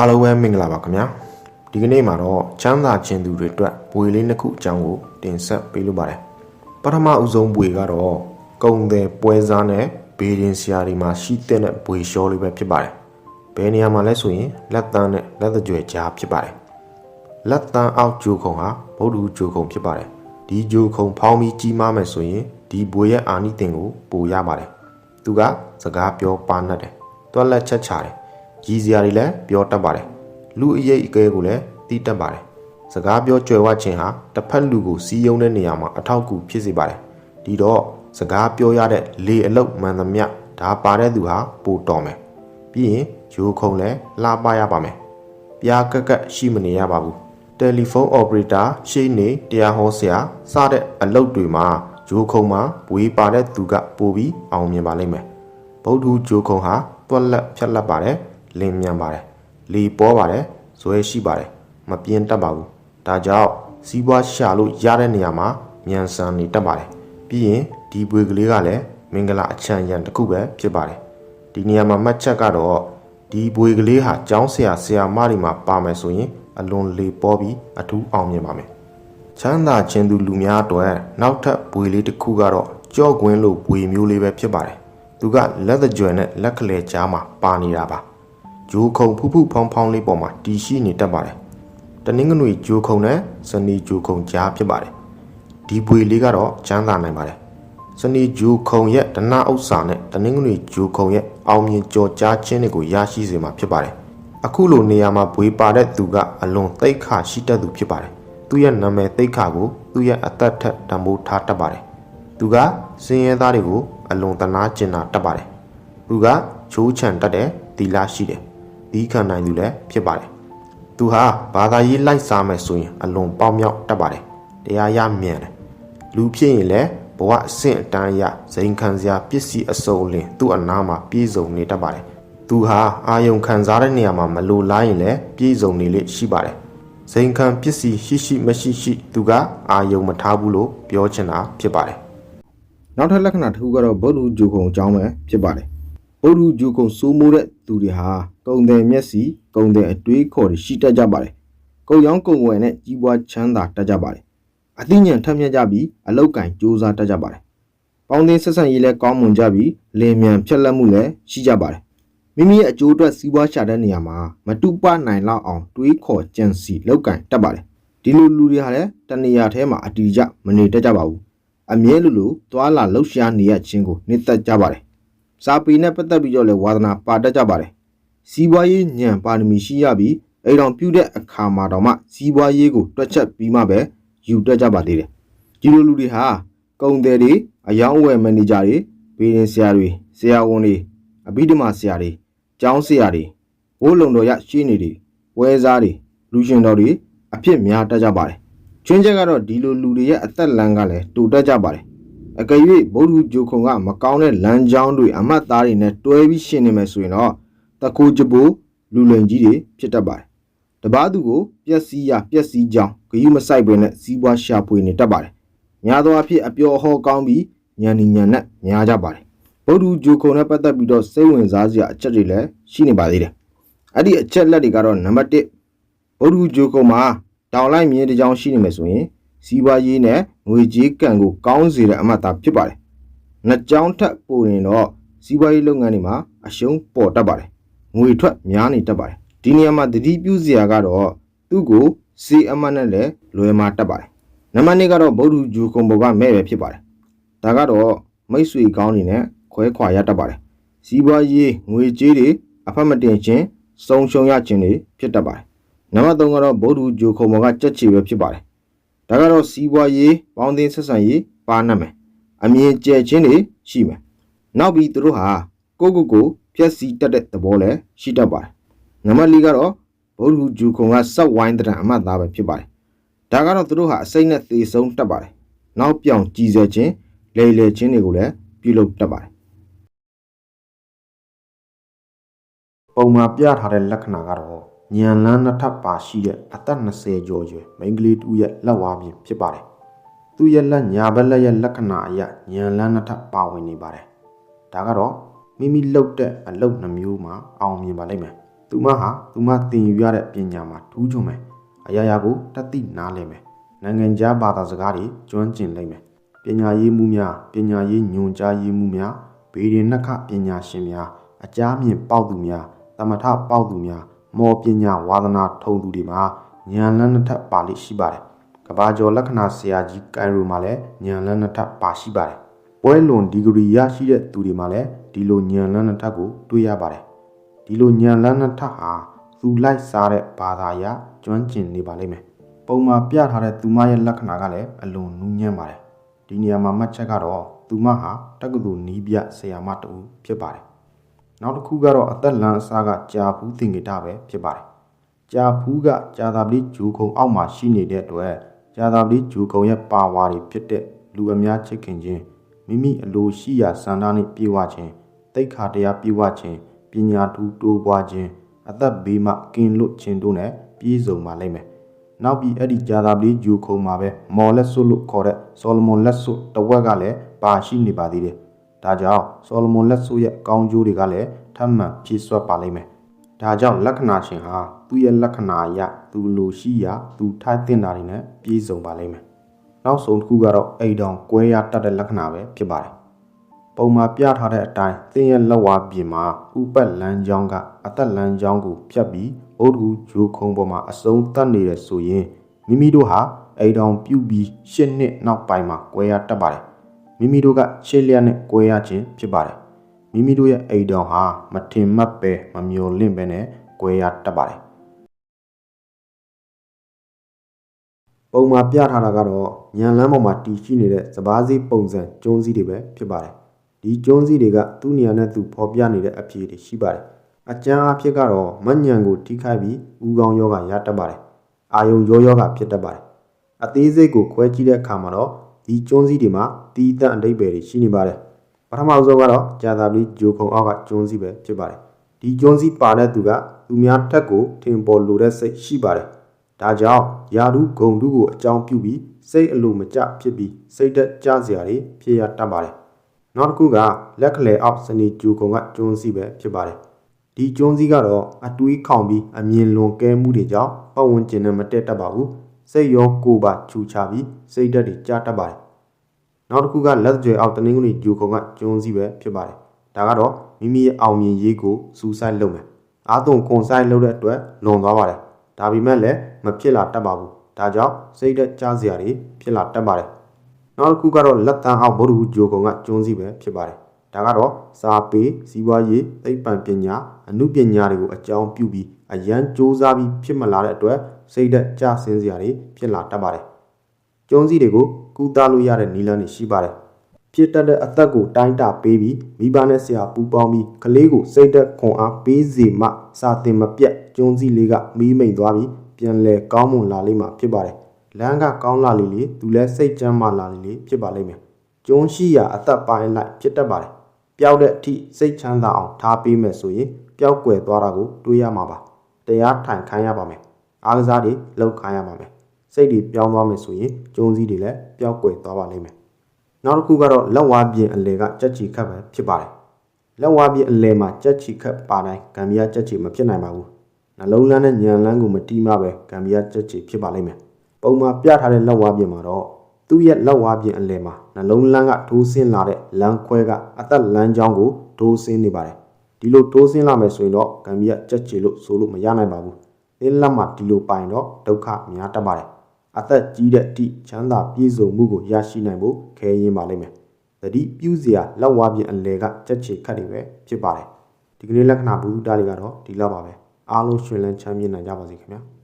အားလုံးပဲမင်္ဂလာပါခင်ဗျာဒီကနေ့မှာတော့ချမ်းသာခြင်းသူတွေအတွက်ဘွေလေးနှစ်ခုအကြောင်းကိုတင်ဆက်ပေးလိုပါတယ်ပထမဦးဆုံးဘွေကတော့ကုံတယ်ပွဲစားနဲ့ဘေးရင်ဆရာတွေမှာရှိတဲ့ဘွေလျှောလေးပဲဖြစ်ပါတယ်ဘယ်နေရာမှာလဲဆိုရင်လက်တန်းနဲ့လက်သကြွယ်ကြားဖြစ်ပါတယ်လက်တန်းအောက်ဂျိုခုံဟာဗုဒ္ဓဂျိုခုံဖြစ်ပါတယ်ဒီဂျိုခုံဖောင်းပြီးကြီးမားမယ်ဆိုရင်ဒီဘွေရဲ့အာနိသင်ကိုပိုရပါတယ်သူကစကားပြောပါနှက်တယ်တွက်လက်ချက်ချတယ် ရည်စရာတွေလည်းပြောတတ်ပါတယ်လူအရေးအကဲကိုလည်းတီးတတ်ပါတယ်စကားပြောကြွယ်ဝခြင်းဟာတစ်ဖက်လူကိုစီးယုံတဲ့နေရာမှာအထောက်အကူဖြစ်စေပါတယ်ဒီတော့စကားပြောရတဲ့လေအလုတ်မှန်သမျှဒါပါတဲ့သူဟာပိုတော်မယ်ပြီးရင်ဂျိုခုံလည်းလှပရပါမယ်ပြားကက်ကက်ရှိမနေရပါဘူးတယ်လီဖုန်းအော်ပရေတာရှေ့နေတရားဟောဆရာစတဲ့အလုပ်တွေမှာဂျိုခုံမှာဝေးပါတဲ့သူကပိုပြီးအောင်မြင်ပါလိမ့်မယ်ဗုဒ္ဓဂျိုခုံဟာတွက်လက်ဖြတ်လက်ပါတယ် လင်းမြန်ပါတယ်လေပေါ်ပါတယ်ဇွဲရှိပါတယ်မပြင်းတတ်ပါဘူးဒါကြောင့်စီးပွားရှာလို့ရတဲ့နေရာမှာမြန်ဆန်နေတတ်ပါတယ်ပြီးရင်ဒီဘွေကလေးကလည်းမင်္ဂလာအချမ်းရံတစ်ခုပဲဖြစ်ပါတယ်ဒီနေရာမှာမှတ်ချက်ကတော့ဒီဘွေကလေးဟာကျောင်းဆရာဆရာမတွေမှာပါမယ်ဆိုရင်အလွန်လေပေါ်ပြီးအထူးအောင်မြင်ပါမယ်ချမ်းသာခြင်းသူလူများအတွက်နောက်ထပ်ဘွေလေးတစ်ခုကတော့ကြော့ကွင်းလို့ဘွေမျိုးလေးပဲဖြစ်ပါတယ်သူကလက်သကြွယ်နဲ့လက်ကလေးကြားမှာပါနေတာပါ ဂျိုးခုံဖူးဖူးဖောင်းဖောင်းလေးပေါ်မှာတီရှိနေတတ်ပါတယ်တနင်္ဂနွေဂျိုးခုံနဲ့စနေဂျိုးခုံကြားဖြစ်ပါတယ်ဒီဘွေလေးကတော့ချမ်းသာနိုင်ပါတယ်စနေဂျိုးခုံရဲ့ဒနာဥစ္စာနဲ့တနင်္ဂနွေဂျိုးခုံရဲ့အောင်မြင်ကြော်ကြားခြင်းတွေကိုရရှိစေမှာဖြစ်ပါတယ်အခုလိုနေရာမှာဘွေပါတဲ့သူကအလွန်သိက္ခာရှိတတ်သူဖြစ်ပါတယ်သူရဲ့နာမည်သိက္ခာကိုသူရဲ့အသက်ထက်တံမိုးထားတတ်ပါတယ်သူကစင်ရဲသားတွေကိုအလွန်တနာကျင်တာတတ်ပါတယ်သူကချိုးချံတတ်တဲ့သီလရှိတယ် ဒီခံနိုင်သူလည်းဖြစ်ပါတယ်သူဟာဘာသာရေးလိုက်စားမယ်ဆိုရင်အလွန်ပေါက်မြောက်တတ်ပါတယ်တရားရမြန်တယ်လူဖြစ်ရင်လည်းဘဝအဆင့်အတန်းအရဇိမ်ခံစရာပစ္စည်းအစုံအလင်သူ့အနားမှာပြည့်စုံနေတတ်ပါတယ်သူဟာအာယုံခံစားတဲ့နေရာမှာမလိုလားရင်လည်းပြည့်စုံနေလေရှိပါတယ်ဇိမ်ခံပစ္စည်းရှိရှိမရှိရှိ သူကအာယုံမထားဘူးလို့ပြောချင်တာဖြစ်ပါတယ်နောက်ထပ်လက္ခဏာတစ်ခုကတော့ဗုဒ္ဓဂျူကုံအကြောင်းပဲဖြစ်ပါတယ် ဗုဒ္ဓဂျူကုံစိုးမိုးတဲ့သူတွေဟာကုံတယ်မျက်စိကုံတယ်အတွေးခေါ်တွေရှိတတ်ကြပါတယ်ကုံရောင်းကုံဝယ်နဲ့ကြီးပွားချမ်းသာတတ်ကြပါတယ်အသိဉာဏ်ထက်မြက်ကြပြီးအလောက်ကင်စူးစမ်းတတ်ကြပါတယ်ပေါင်းသင်းဆက်ဆံရေးလည်းကောင်းမွန်ကြပြီးလင်မြန်ဖြက်လက်မှုလည်းရှိကြပါတယ်မိမိရဲ့အကျိုးအတွက်စီးပွားရှာတဲ့နေရာမှာမတုပနိုင်လောက်အောင်တွေးခေါ်ကြံစီလောက်ကင်တတ်ပါတယ်ဒီလိုလူတွေဟာလည်းတဏှာထဲမှာအတီကြမနေတတ်ကြပါဘူးအမြဲလိုလိုသွာလာလှုပ်ရှားနေရခြင်းကိုနှစ်သက်ကြပါတယ်။ စာပေနဲ့ပတ်သက်ပြီးတော့လည်းဝါသနာပါတတ်ကြပါတယ်။စီးပွားရေးညံပါရမီရှိရပြီးအိမ်တော်ပြုတဲ့အခါမှာတော့မှစီးပွားရေးကိုတွက်ချက်ပြီးမှပဲယူတတ်ကြပါသေးတယ်။ဒီလိုလူတွေဟာကုန်တယ်တွေအယောင်းအဝယ်မန်နေဂျာတွေဘေးရင်ဆရာတွေဆရာဝန်တွေအဘိဓမ္မာဆရာတွေကျောင်းဆရာတွေဘိုးလုံတော်ရရှင်းနေတွေဝဲစားတွေလူရှင်တော်တွေအဖြစ်များတတ်ကြပါတယ်။ချွင်းချက်ကတော့ဒီလိုလူတွေရဲ့အသက်လမ်းကလည်းတူတက်ကြပါတယ် အကယ်၍ဗုဒ္ဓဂျိုခုံကမကောင်းတဲ့လမ်းကြောင်းတွေအမတ်သားတွေနဲ့တွဲပြီးရှင်နေမယ်ဆိုရင်တော့တကူကြပိုးလူလိန်ကြီးတွေဖြစ်တတ်ပါတယ်တပားသူကိုပျက်စီးရပျက်စီးကြောင်းဂယုမဆိုင်ပဲနဲ့စီးပွားရှာဖွေနေတတ်ပါတယ်များသောအားဖြင့်အပျော်ဟောကောင်းပြီးညံနေညံနဲ့များကြပါတယ်ဗုဒ္ဓဂျိုခုံနဲ့ပတ်သက်ပြီးတော့စိတ်ဝင်စားစရာအချက်တွေလည်းရှိနေပါသေးတယ်အဲ့ဒီအချက်လက်တွေကတော့နံပါတ်1ဗုဒ္ဓဂျိုကုံမှာတောင်လိုက်မြင်းတစ်ကြောင်းရှိနေမယ်ဆိုရင်စီးပွားရေးနဲ့ ငွေကြေးကံကိုကောင်းစေတဲ့အမှတ်သားဖြစ်ပါတယ်။နှစ်ကြောင်းထက်ပိုရင်တော့စီးပွားရေးလုပ်ငန်းတွေမှာအရှုံးပေါ်တတ်ပါတယ်။ငွေထွက်များနေတတ်ပါတယ်။ဒီနေရာမှာတတိပြုစရာကတော့သူ့ကိုစီအမှတ်နဲ့လည်းလွယ်မှာတတ်ပါတယ်။နံပါတ်2ကတော့ဗုဒ္ဓဂျိုကုံဘောကမဲ့ပဲဖြစ်ပါတယ်။ဒါကတော့မိတ်ဆွေကောင်းတွေနဲ့ခွဲခွာရတတ်ပါတယ်။စီးပွားရေးငွေကြေးတွေအဖက်မတင်ခြင်းဆုံးရှုံးရခြင်းတွေဖြစ်တတ်ပါတယ်။နံပါတ်3ကတော့ဗုဒ္ဓဂျိုခုံမော်ကကြက်ချီပဲဖြစ်ပါတယ်။ ဒါကတော့စီးပွားရေးပေါင်းသင်းဆက်ဆံရေးပါနှက်မယ်။အမြင်ကျဲခြင်းတွေရှိမယ်။နောက်ပြီးသူတို့ဟာကိုယ့်ကိုယ်ကိုဖျက်ဆီးတတ်တဲ့သဘောလည်းရှိတတ်ပါတယ်။နံပါတ်4ကတော့ဗုဒ္ဓဂျိုခုံကစက်ဝိုင်းတဲ့အမှတ်သားပဲဖြစ်ပါတယ်။ဒါကတော့သူတို့ဟာအစိမ့်နဲ့သေဆုံးတတ်ပါတယ်။နောက်ပြောင်ကြည်စဲခြင်းလေလေခြင်းတွေကိုလည်းပြုလုပ်တတ်ပါတယ်ပုံမှာပြထားတဲ့လက္ခဏာကတော့ ညံလန်းနှစ်ထပ်ပါရှိတဲ့အသက်20ကျော်ရွယ်မိန်းကလေးတူရဲ့လက်ဝါးပြင်ဖြစ်ပါတယ်။သူ့ရဲ့လက်ညာဘက်လက်ရဲ့လက္ခဏာအရညံလန်းနှစ်ထပ်ပါဝင်နေပါတယ်။ဒါကတော့မိမိလှုပ်တဲ့အလုပ်နှမျိုးမှာအောင်မြင်ပါလိမ့်မယ်သူမဟာသူမသင်ယူရတဲ့ပညာမှာထူးချွန်မယ်အရာရာကိုတတ်သိနားလည်မယ်နိုင်ငံခြားဘာသာစကားတွေကျွမ်းကျင်လိမ့်မယ်ပညာရေးမှုများပညာရေးညွန်ကြားရေးမှုများဗေဒင်နှခပညာရှင်များအကြားမြင့်ပေါက်သူများသမထပေါက်သူများ မော်ပညာဝါသနာထုံသူတွေမှာဉာဏ်လန်းနှစ်ထပ်ပါလိရှိပါတယ်ကဘာကျော်လက္ခဏာဆရာကြီးကိုင်ရိုမှာလည်းဉာဏ်လန်းနှစ်ထပ်ပါရှိပါတယ်ပွဲလွန်ဒီဂရီရရှိတဲ့သူတွေမှာလည်းဒီလိုညံလန်းနှစ်ထပ်ကိုတွေ့ရပါတယ်ဒီလိုညံလန်းနှစ်ထပ်ဟာသူလိုက်စားတဲ့ဘာသာအရကျွမ်းကျင်နေပါလိမ့်မယ်ပုံမှာပြထားတဲ့သူမရဲ့လက္ခဏာကလည်းအလွန်နူးညံ့ပါတယ်ဒီနေရာမှာမှတ်ချက်ကတော့သူမဟာတက္ကသိုလ်နီးပြဆရာမတူဖြစ်ပါတယ် နောက်တစ်ခုကတော့အသက်လန်းအစားကကြာဖူးသင်္ကေတပဲဖြစ်ပါတယ်ကြာဖူးကကြာသာပတိဂျူခုံအောက်မှာရှိနေတဲ့အတွက်ကြာသာပတိဂျူခုံရဲ့ပါဝါတွေဖြစ်တဲ့လူအများချစ်ခင်ခြင်းမိမိအလိုရှိရာစံသားနှင့်ပြေဝခြင်းတိတ်ခါတရားပြေဝခြင်းပညာထူးတိုးပွားခြင်းအသက်ဘေးမှကင်းလွတ်ခြင်းတို့နဲ့ပြည့်စုံပါလိမ့်မယ်။နောက်ပြီးအဲ့ဒီဂျာသာပလီဂျူခုံမှာပဲမော်လက်ဆွတ်လို့ခေါ်တဲ့ဆောလမွန်လက်ဆွတ်တစ်ဝက်ကလည်းပါရှိနေပါသေးတယ်။ ဒါကြောင့်ဆောလမွန်လက်ဆွတ်ရဲ့ကောင်းကျိုးတွေကလည်းထပ်မံဖြည့်ဆွတ်ပါလိမ့်မယ်။ဒါကြောင့်လက္ခဏာရှင်ဟာသူ့ရဲ့လက္ခဏာအရသူလိုရှိရာသူထိုက်တင်တာတွေနဲ့ပြည့်စုံပါလိမ့်မယ်။နောက်ဆုံးတစ်ခုကတော့အိမ်တောင်ကွဲရတတ်တဲ့လက္ခဏာပဲဖြစ်ပါတယ်။ပုံမှာပြထားတဲ့အတိုင်းသင်ရဲ့လက်ဝါးပြင်မှာဥပတ်လမ်းကြောင်းကအသက်လမ်းကြောင်းကိုဖြတ်ပြီးဩဒူဂျိုခုံပေါ်မှာအစုံတတ်နေတယ်ဆိုရင်မိမိတို့ဟာအိမ်တောင်ပြုတ်ပြီးရှစ်နှစ်နောက်ပိုင်းမှာကွဲရတတ်ပါတယ်။ မိမိတို့ကရှစ်လျက်နဲ့ကွဲရခြင်းဖြစ်ပါတယ်။မိမိတို့ရဲ့အိမ်တောင်ဟာမထင်မှတ်ပဲမမျော်လင့်ပဲနဲ့ကွဲရတတ်ပါတယ်။ပုံမှာပြထားတာကတော့ညံလန်းပေါ်မှာတည်ရှိနေတဲ့စပားစည်းပုံစံကျုံးစည်းတွေပဲဖြစ်ပါတယ်ဒီကျုံးစည်းတွေကသူ့နေရာနဲ့သူဖော်ပြနေတဲ့အဖြေတွေရှိပါတယ်အကျမ်းအဖြစ်ကတော့မညံကိုထိခိုက်ပြီးဥကောင်းယောဂရတတ်ပါတယ်အာယုံရောယောဂဖြစ်တတ်ပါတယ်အသေးစိတ်ကိုခွဲကြည့်တဲ့အခါမှာတော့ ဒီကျုံးစည်းတွေမှာတီးတန့်အတိတ်ပဲတွေရှိနေပါတယ်ပထမဆုံးကတော့ကြာသာပြီးဂျိုခုံအောက်ကကျုံးစည်းပဲဖြစ်ပါတယ်ဒီကျုံးစည်းပါတဲ့သူကသူများထက်ကိုထင်ပေါ်လိုတဲ့စိတ်ရှိပါတယ်ဒါကြောင့်ယာရုဂုံတုကိုအကြောင်းပြုပြီးစိတ်အလိုမကျဖြစ်ပြီးစိတ်သက်ကြစရာတွေဖြစ်ရတတ်ပါတယ်။နောက်တစ်ခုကလက်ကလေအောက်စနေကျူကုံကကျွန်းစီပဲဖြစ်ပါတယ်။ဒီကျွန်းစီကတော့အတွေးခေါင်ပြီးအမြင်လွန်ကဲမှုတွေကြောင့်ပတ်ဝန်းကျင်နဲ့မတက်တတ်ပါဘူး။ စိတ်ရောကိုယ်ပါချူချပြီးစိတ်ဓာတ်တွေကြားတတ်ပါတယ်။နောက်တစ်ခုကလက်ကြွယ်အောက်တနင်္ဂနွေကျူကုံကကျွန်းစီပဲဖြစ်ပါတယ်။ဒါကတော့မိမိရဲ့အောင်မြင်ရေးကိုစူးစိုက်လုပ်မယ်။အားသွန်ခွန်ဆိုင်လုပ်တဲ့အတွက်လွန်သွားပါတယ်။ဒါပေမဲ့လည်းမဖြစ်လာတတ်ပါဘူး။ဒါကြောင့်စိတ်သက်ကြားစရာတွေဖြစ်လာတတ်ပါတယ်။နောက်တစ်ခုကတော့လက်တန်းအောက်ဗုဒ္ဓဟူဂျိုကုံကကျွန်းစီပဲဖြစ်ပါတယ်။ဒါကတော့စာပေစီးပွားရေးသိပ္ပံပညာအမှုပညာတွေကိုအကြောင်းပြုပြီးအရန်စ조사ပြီးဖြစ်မလာတဲ့အတွက် စိတ်သက်ကြားစင်းစရာတွေဖြစ်လာတတ်ပါတယ်။ကျွန်းစီတွေကိုကူတာလို့ရတဲ့နည်းလမ်းတွေရှိပါတယ်။ဖြစ်တတ်တဲ့အသက်ကိုတိုင်းတာပေးပြီးမိဘနဲ့ဆရာပူပေါင်းပြီးကလေးကိုစိတ်သက်ခွန်အားပေးစေမှစာသင်မပြတ်ကျွန်းစီလေးကမီးမိန်သွားပြီးပြန်လဲကောင်းမွန်လာလိမ့်မှာဖြစ်ပါတယ်။လမ်းကကောင်းလာလေလေသူလည်းစိတ်ကျမ်းမာလာလေလေဖြစ်ပါလိမ့်မယ်။ကျွန်းရှိရာအသက်ပိုင်းလိုက်ဖြစ်တတ်ပါတယ်။ပျောက်တဲ့အထိစိတ်ချမ်းသာအောင်ထားပေးမယ်ဆိုရင်ပျောက်ကွယ်သွားတာကိုတွေးရမှာပါ။တရားထိုင်ခိုင်းရပါမယ်။ အားကစားတွေလောက်ခိုင်းရပါမယ်။စိတ်တွေပြောင်းသွားမယ်ဆိုရင်ကျွန်းစည်းတွေလည်းပျောက်ကွယ်သွားပါလိမ့်မယ်။နောက်တစ်ခုကတော့လက်ဝါးပြင်အလေကကြက်ချီခတ်ပဲဖြစ်ပါတယ်။လက်ဝါးပြင်အလေမှာကြက်ချီခတ်ပါတိုင်းကံမြားကြက်ချီမဖြစ်နိုင်ပါဘူး။နှလုံးလန်းနဲ့ညံလန်းကိုမတီးမှပဲကံမြားကြက်ချီဖြစ်ပါလိမ့်မယ်။ပုံမှာပြထားတဲ့လက်ဝါးပြင်မှာတော့သူ့ရဲ့လက်ဝါးပြင်အလေမှာနှလုံးလန်းကထိုးဆင်းလာတဲ့လမ်းခွဲကအသက်လမ်းကြောင်းကိုထိုးဆင်းနေပါတယ်။ဒီလိုထိုးဆင်းလာမယ်ဆိုရင်တော့ကံမြားကြက်ချီလို့ဆိုလို့မရနိုင်ပါဘူး။ သင်လက်မှာဒီလိုပိုင်တော့ဒုက္ခများတတ်ပါတယ်။အသက်ကြီးတဲ့အထိချမ်းသာပြည့်စုံမှုကိုရရှိနိုင်ဖို့ခဲရင်ပါလိမ့်မယ်။တတိပြုစရာလက်ဝါးပြင်အလေကကြက်ချီခတ်တွေပဲဖြစ်ပါတယ်။ဒီကနေ့လက္ခဏာဘုဒ္ဓတားတွေကတော့ဒီလောက်ပါပဲ။အားလုံးရှင်လန်းချမ်းမြေ့နိုင်ကြပါစေခင်ဗျာ။